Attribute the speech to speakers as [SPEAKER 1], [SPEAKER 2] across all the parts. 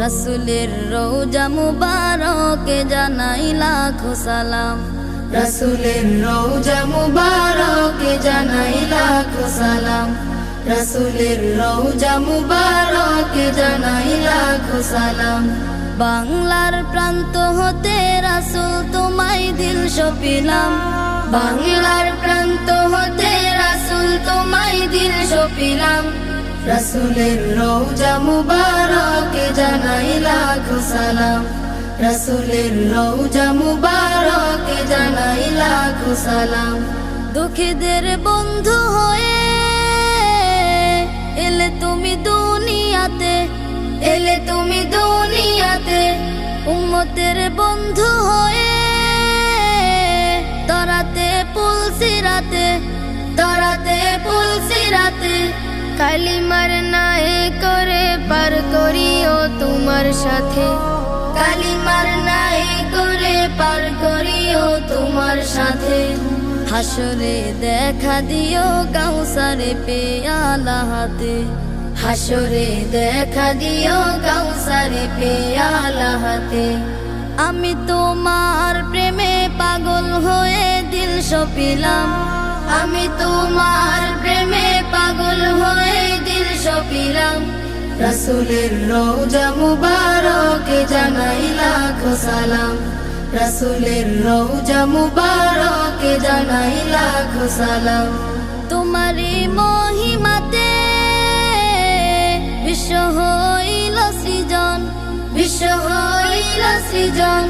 [SPEAKER 1] রসুলের রোজা মুবারকে জানাই লাখো সালাম।
[SPEAKER 2] রসুলের রোজা মুবারকে জানাই লাখো সালাম। রসুলের রোজা মুবারকে জানাই লাখো সালাম।
[SPEAKER 1] বাংলার প্রান্ত হতে রাসুল তোমায় দিল সপিলাম।
[SPEAKER 2] বাংলার প্রান্ত হতে রাসুল তোমায় দিল সপিলাম। রসুলের রোজা মুবারকে জানাই লাখো সালাম। রসুলের রোজা মুবারকে জানাই লাখো সালাম।
[SPEAKER 1] দুঃখীদের বন্ধু হয়ে এলে তুমি দুনিয়াতে,
[SPEAKER 2] এলে তুমি দুনিয়াতে।
[SPEAKER 1] উম্মতের বন্ধু হয়ে তরাতে, পুলসিরাতে,
[SPEAKER 2] তরাতে
[SPEAKER 1] কালিমার নায়ে করে পার করিও তোমার সাথে।
[SPEAKER 2] কালিমার নাই করে পার করিও তোমার সাথে।
[SPEAKER 1] হাসরে দেখা দিও কাউসারে পেয়ালা হাতে।
[SPEAKER 2] হাসরে দেখা দিও কাউসারে পেয়ালা হাতে।
[SPEAKER 1] আমি তোমার প্রেমে পাগল হয়ে দিল সপিলাম।
[SPEAKER 2] আমি তোমার সপিলাম রসুলের রোজা মুবারকে জানাই লাখো সালাম। রসুলের রোজা মুবারকে জানাই লাখো সালাম।
[SPEAKER 1] তোমারই মহিমাতে বিশ্ব হইল সৃজন,
[SPEAKER 2] বিশ্ব হইল সৃজন,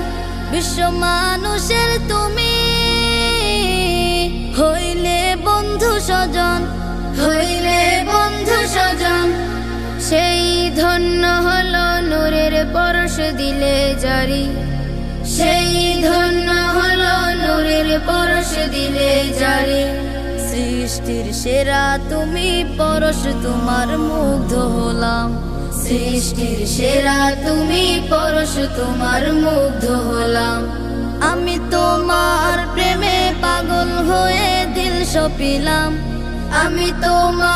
[SPEAKER 1] বিশ্ব মানুষের তুমি হইলে বন্ধু স্বজন,
[SPEAKER 2] হইলে বন্ধু স্বজন।
[SPEAKER 1] দিলে জারি।
[SPEAKER 2] সেই ধন্য হলো নূরের পরশ দিলে জারি।
[SPEAKER 1] সৃষ্টির সেরা তুমি, পরশ তোমার মুগ্ধ হলাম।
[SPEAKER 2] সৃষ্টির সেরা তুমি, পরশ তোমার মুগ্ধ হলাম।
[SPEAKER 1] আমি তোমার প্রেমে পাগল হয়ে দিল সপিলাম।
[SPEAKER 2] আমি তোমার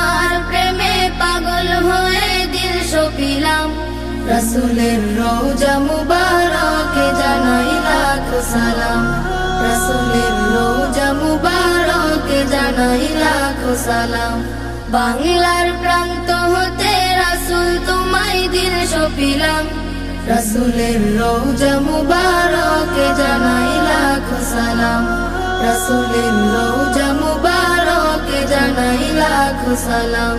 [SPEAKER 2] রসুলের রোজা মুবারকে জানাই লাখো সালাম। রসুলের রোজা মুবারকে জানাই লাখো সালাম। বাংলার প্রান্ত হতে রাসুল তোমায় দিল সপিলাম রসুলের রোজা মুবারকে জানাই লাখো সালাম। রসুলের রোজা মুবারকে জানাই লাখো সালাম।